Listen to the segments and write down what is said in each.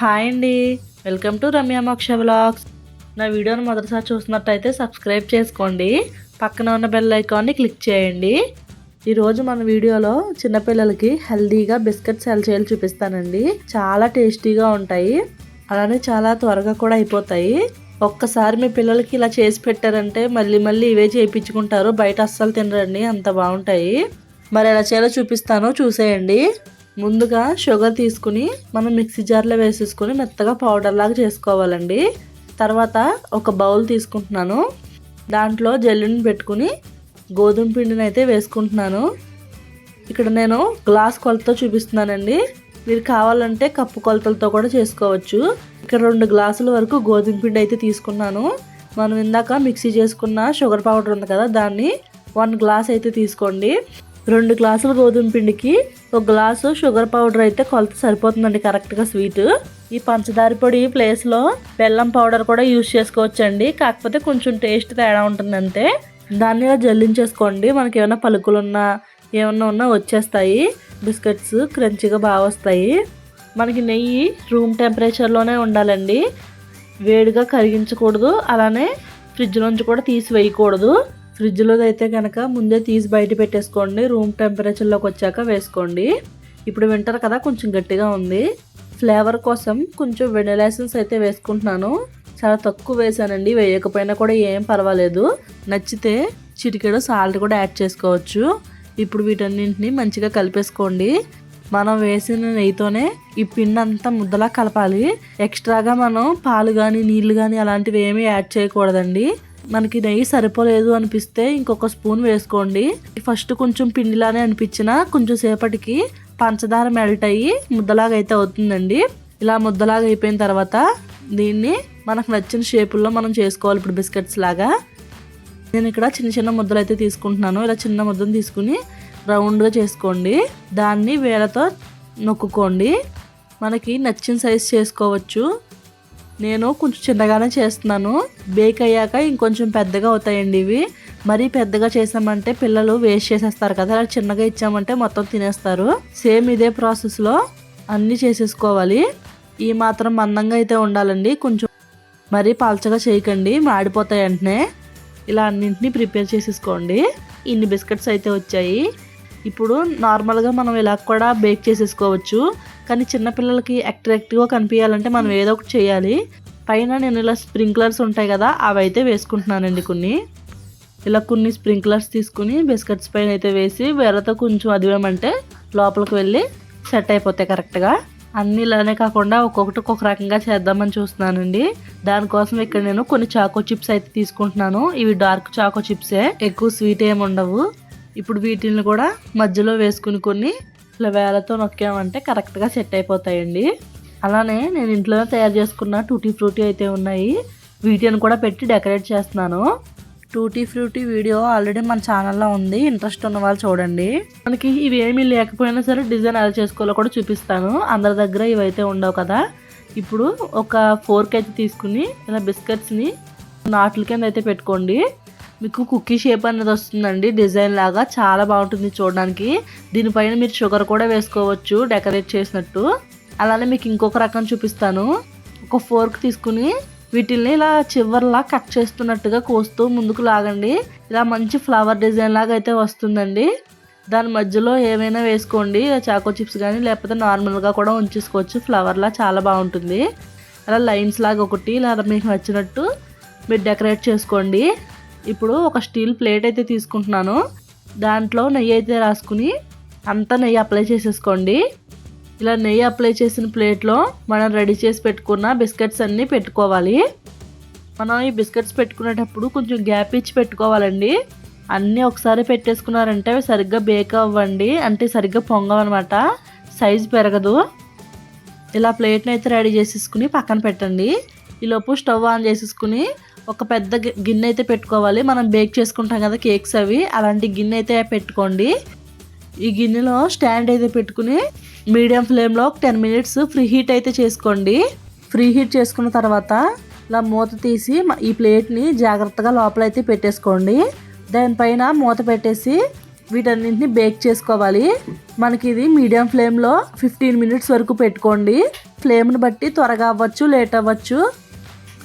Hi అండి. Welcome to Ramya మోక్ష blogs నా వీడియోని మొదటిసారి చూసినట్టయితే సబ్స్క్రైబ్ చేసుకోండి. పక్కన ఉన్న బెల్ ఐకాన్ని క్లిక్ చేయండి. ఈరోజు మన వీడియోలో చిన్నపిల్లలకి హెల్దీగా బిస్కెట్స్ ఎలా చేయాలి చూపిస్తానండి. చాలా టేస్టీగా ఉంటాయి. అలానే చాలా త్వరగా కూడా అయిపోతాయి. ఒక్కసారి మీ పిల్లలకి ఇలా చేసి పెట్టారంటే మళ్ళీ మళ్ళీ ఇవే చేయించుకుంటారు. బయట అస్సలు తినరండి. అంత బాగుంటాయి. మరి ఎలా చేయాలో చూపిస్తాను. చూసేయండి. ముందుగా షుగర్ తీసుకుని మనం మిక్సీ జార్లో వేసేసుకుని మెత్తగా పౌడర్ లాగా చేసుకోవాలండి. తర్వాత ఒక బౌల్ తీసుకుంటున్నాను. దాంట్లో జల్లుని పెట్టుకుని గోధుమ పిండిని అయితే వేసుకుంటున్నాను. ఇక్కడ నేను గ్లాస్ కొలతో చూపిస్తున్నానండి. మీరు కావాలంటే కప్పు కొలతలతో కూడా చేసుకోవచ్చు. ఇక్కడ రెండు గ్లాసుల వరకు గోధుమ పిండి అయితే తీసుకున్నాను. మనం ఇందాక మిక్సీ చేసుకున్న షుగర్ పౌడర్ ఉంది కదా దాన్ని వన్ గ్లాస్ అయితే తీసుకోండి. రెండు గ్లాసుల గోధుమ పిండికి ఒక గ్లాసు షుగర్ పౌడర్ అయితే కొలత సరిపోతుందండి కరెక్ట్గా స్వీట్ ఈ పంచదార పొడి ప్లేస్లో బెల్లం పౌడర్ కూడా యూజ్ చేసుకోవచ్చండి. కాకపోతే కొంచెం టేస్ట్ తేడా ఉంటుంది అంతే. దాన్ని ఇలా జల్లించేసుకోండి. మనకి ఏమైనా పలుకులున్నా ఏమన్నా ఉన్నా వచ్చేస్తాయి. బిస్కెట్స్ క్రంచిగా బాగా వస్తాయి. మనకి నెయ్యి రూమ్ టెంపరేచర్లోనే ఉండాలండి. వేడిగా కరిగించకూడదు. అలానే ఫ్రిడ్జ్ నుంచి కూడా తీసి వేయకూడదు ఫ్రిడ్జ్లో అయితే కనుక ముందే తీసి బయట పెట్టేసుకోండి. రూమ్ టెంపరేచర్లోకి వచ్చాక వేసుకోండి. ఇప్పుడు వింటర్ కదా కొంచెం గట్టిగా ఉంది. ఫ్లేవర్ కోసం కొంచెం వెనిలా ఎసెన్స్ అయితే వేసుకుంటున్నాను. చాలా తక్కువ వేసానండి. వేయకపోయినా కూడా ఏం పర్వాలేదు. నచ్చితే చిటికెడు సాల్ట్ కూడా యాడ్ చేసుకోవచ్చు. ఇప్పుడు వీటన్నింటిని మంచిగా కలిపేసుకోండి. మనం వేసిన నెయ్యితోనే ఈ పిండి అంతా ముద్దలా కలపాలి. ఎక్స్ట్రాగా మనం పాలు కానీ నీళ్ళు కానీ అలాంటివి ఏమీ యాడ్ చేయకూడదండి. మనకి నెయ్యి సరిపోలేదు అనిపిస్తే ఇంకొక స్పూన్ వేసుకోండి. ఫస్ట్ కొంచెం పిండిలానే అనిపించిన కొంచెం సేపటికి పంచదార మెల్ట్ అయ్యి ముద్దలాగా అయితే అవుతుందండి. ఇలా ముద్దలాగా అయిపోయిన తర్వాత దీన్ని మనకు నచ్చిన షేపుల్లో మనం చేసుకోవాలి ఇప్పుడు బిస్కెట్స్ లాగా. నేను ఇక్కడ చిన్న చిన్న ముద్దలు అయితే తీసుకుంటున్నాను. ఇలా చిన్న ముద్దను తీసుకుని రౌండ్గా చేసుకోండి. దాన్ని వేలతో నొక్కుకోండి. మనకి నచ్చిన సైజ్ చేసుకోవచ్చు. నేను కొంచెం చిన్నగానే చేస్తున్నాను. బేక్ అయ్యాక ఇంకొంచెం పెద్దగా అవుతాయండి ఇవి. మరీ పెద్దగా చేసామంటే పిల్లలు వేస్ట్ చేసేస్తారు కదా అలా చిన్నగా ఇచ్చామంటే మొత్తం తినేస్తారు. సేమ్ ఇదే ప్రాసెస్లో అన్నీ చేసేసుకోవాలి. ఈ మాత్రం మందంగా అయితే ఉండాలండి. కొంచెం మరీ పల్చగా చేయకండి. మాడిపోతాయి వెంటనే. ఇలా అన్నింటినీ ప్రిపేర్ చేసేసుకోండి. ఇన్ని బిస్కెట్స్ అయితే వచ్చాయి. ఇప్పుడు నార్మల్గా మనం ఇలా కూడా బేక్ చేసేసుకోవచ్చు. కానీ చిన్నపిల్లలకి అట్రాక్టివ్గా కనిపించాలంటే మనం ఏదో ఒకటి చేయాలి. పైన నేను ఇలా స్ప్రింక్లర్స్ ఉంటాయి కదా అవి అయితే వేసుకుంటున్నానండి కొన్ని. ఇలా కొన్ని స్ప్రింక్లర్స్ తీసుకుని బిస్కెట్స్ పైన అయితే వేసి వేరతో కొంచెం అదివేమంటే లోపలికి వెళ్ళి సెట్ అయిపోతాయి కరెక్ట్గా. అన్ని ఇలానే కాకుండా ఒక్కొక్కటి ఒక్కొక్క రకంగా చేద్దామని చూస్తున్నానండి. దానికోసం ఇక్కడ నేను కొన్ని చాకో చిప్స్ అయితే తీసుకుంటున్నాను. ఇవి డార్క్ చాకో చిప్సే ఎక్కువ స్వీట్ ఏమి ఉండవు. ఇప్పుడు వీటిని కూడా మధ్యలో వేసుకుని కొన్ని ఇట్లా వేలతో నొక్కామంటే కరెక్ట్గా సెట్ అయిపోతాయండి. అలానే నేను ఇంట్లోనే తయారు చేసుకున్న టూటీ ఫ్రూటీ అయితే ఉన్నాయి. వీటిని కూడా పెట్టి డెకరేట్ చేస్తున్నాను. టూటీ ఫ్రూటీ వీడియో ఆల్రెడీ మన ఛానల్లో ఉంది. ఇంట్రెస్ట్ ఉన్న వాళ్ళు చూడండి. మనకి ఇవి ఏమీ లేకపోయినా సరే డిజైన్ ఎలా చేసుకోవాలో కూడా చూపిస్తాను. అందరి దగ్గర ఇవైతే ఉండవు కదా. ఇప్పుడు ఒక ఫోర్క్ అయితే తీసుకుని ఇలా బిస్కెట్స్ని నాట్ల కింద అయితే పెట్టుకోండి. మీకు కుకీ షేప్ అనేది వస్తుందండి. డిజైన్ లాగా చాలా బాగుంటుంది చూడడానికి. దీనిపైన మీరు షుగర్ కూడా వేసుకోవచ్చు డెకరేట్ చేసినట్టు. అలానే మీకు ఇంకొక రకం చూపిస్తాను. ఒక ఫోర్క్ తీసుకుని వీటిల్ని ఇలా చివర్లా కట్ చేస్తున్నట్టుగా కోస్తూ ముందుకు లాగండి. ఇలా మంచి ఫ్లవర్ డిజైన్ లాగా అయితే వస్తుందండి. దాని మధ్యలో ఏమైనా వేసుకోండి. చాకో చిప్స్ కానీ లేకపోతే నార్మల్గా కూడా ఉంచేసుకోవచ్చు. ఫ్లవర్లా చాలా బాగుంటుంది. అలా లైన్స్ లాగా ఒకటి ఇలా మీకు నచ్చినట్టు మీరు డెకరేట్ చేసుకోండి. ఇప్పుడు ఒక స్టీల్ ప్లేట్ అయితే తీసుకుంటున్నాను. దాంట్లో నెయ్యి అయితే రాసుకుని అంతా నెయ్యి అప్లై చేసేసుకోండి. ఇలా నెయ్యి అప్లై చేసిన ప్లేట్లో మనం రెడీ చేసి పెట్టుకున్న బిస్కెట్స్ అన్నీ పెట్టుకోవాలి. మనం ఈ బిస్కెట్స్ పెట్టుకునేటప్పుడు కొంచెం గ్యాప్ ఇచ్చి పెట్టుకోవాలండి. అన్నీ ఒకసారి పెట్టేసుకున్నారంటే అవి సరిగ్గా బేక్ అవ్వండి. అంటే సరిగ్గా పొంగవన్నమాట. సైజు పెరగదు. ఇలా ప్లేట్ని అయితే రెడీ చేసేసుకుని పక్కన పెట్టండి. ఈలోపు స్టవ్ ఆన్ చేసేసుకుని ఒక పెద్ద గిన్నె అయితే పెట్టుకోవాలి. మనం బేక్ చేసుకుంటాం కదా కేక్స్ అవి. అలాంటి గిన్నె అయితే పెట్టుకోండి. ఈ గిన్నెలో స్టాండ్ అయితే పెట్టుకుని మీడియం ఫ్లేమ్లో ఒక టెన్ మినిట్స్ ఫ్రీ హీట్ అయితే చేసుకోండి. ఫ్రీ హీట్ చేసుకున్న తర్వాత ఇలా మూత తీసి ఈ ప్లేట్ని జాగ్రత్తగా లోపల అయితే పెట్టేసుకోండి. దానిపైన మూత పెట్టేసి వీటన్నింటిని బేక్ చేసుకోవాలి. మనకి ఇది మీడియం ఫ్లేమ్లో ఫిఫ్టీన్ మినిట్స్ వరకు పెట్టుకోండి. ఫ్లేమ్ని బట్టి త్వరగా అవ్వచ్చు లేట్ అవ్వచ్చు.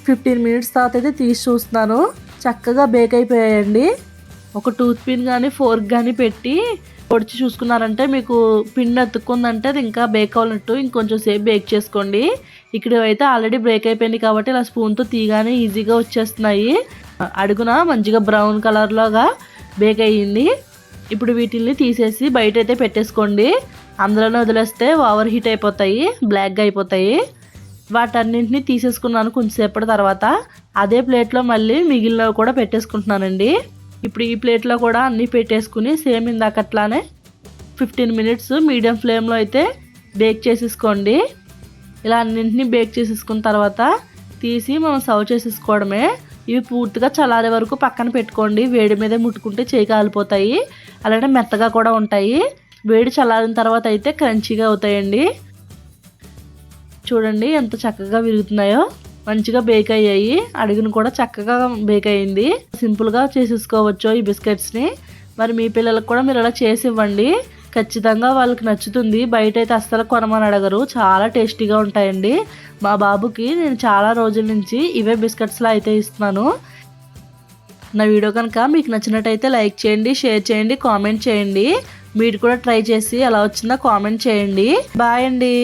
ఫిఫ్టీన్ మినిట్స్ తర్వాత అయితే తీసి చూస్తున్నాను చక్కగా బేక్ అయిపోయాయండి. ఒక టూత్ పిన్ కానీ ఫోర్క్ కానీ పెట్టి పొడిచి చూసుకున్నారంటే మీకు పిండి అతుక్కుందంటే అది ఇంకా బేక్ అవ్వనట్టు ఇంకొంచెం సేపు బేక్ చేసుకోండి. ఇక్కడ అయితే ఆల్రెడీ బ్రేక్ అయిపోయింది కాబట్టి ఇలా స్పూన్తో తీగానే ఈజీగా వచ్చేస్తున్నాయి. అడుగున మంచిగా బ్రౌన్ కలర్లోగా బేక్ అయ్యింది. ఇప్పుడు వీటిని తీసేసి బయట అయితే పెట్టేసుకోండి. అందులోనే వదిలేస్తే ఓవర్ హీట్ అయిపోతాయి బ్లాక్గా అయిపోతాయి. వాటన్నింటినీ తీసేసుకున్నాను కొంచెంసేపటి తర్వాత. అదే ప్లేట్లో మళ్ళీ మిగిలినవి కూడా పెట్టేసుకుంటున్నానండి. ఇప్పుడు ఈ ప్లేట్లో కూడా అన్నీ పెట్టేసుకుని సేమ్ ఇందాకట్లానే ఫిఫ్టీన్ మినిట్స్ మీడియం ఫ్లేమ్లో అయితే బేక్ చేసేసుకోండి. ఇలా అన్నింటినీ బేక్ చేసేసుకున్న తర్వాత తీసి మనం సర్వ్ చేసేసుకోవడమే. ఇవి పూర్తిగా చల్లారే వరకు పక్కన పెట్టుకోండి. వేడి మీదే ముట్టుకుంటే చేయి కాలిపోతాయి. అలాగే మెత్తగా కూడా ఉంటాయి. వేడి చల్లారిన తర్వాత అయితే క్రంచీగా అవుతాయండి. చూడండి ఎంత చక్కగా విరుగుతున్నాయో. మంచిగా బేక్ అయ్యాయి. అడుగును కూడా చక్కగా బేక్ అయ్యింది సింపుల్గా చేసేసుకోవచ్చు ఈ బిస్కెట్స్ని మరి మీ పిల్లలకు కూడా మీరు అలా చేసి ఇవ్వండి ఖచ్చితంగా వాళ్ళకి నచ్చుతుంది. బయట అయితే అస్సలు కొనమని అడగరు. చాలా టేస్టీగా ఉంటాయండి. మా బాబుకి నేను చాలా రోజుల నుంచి ఇవే బిస్కెట్స్లో అయితే ఇస్తున్నాను. నా వీడియో కనుక మీకు నచ్చినట్టయితే లైక్ చేయండి షేర్ చేయండి కామెంట్ చేయండి. మీరు కూడా ట్రై చేసి ఎలా వచ్చిందో కామెంట్ చేయండి. బాయ్ అండి.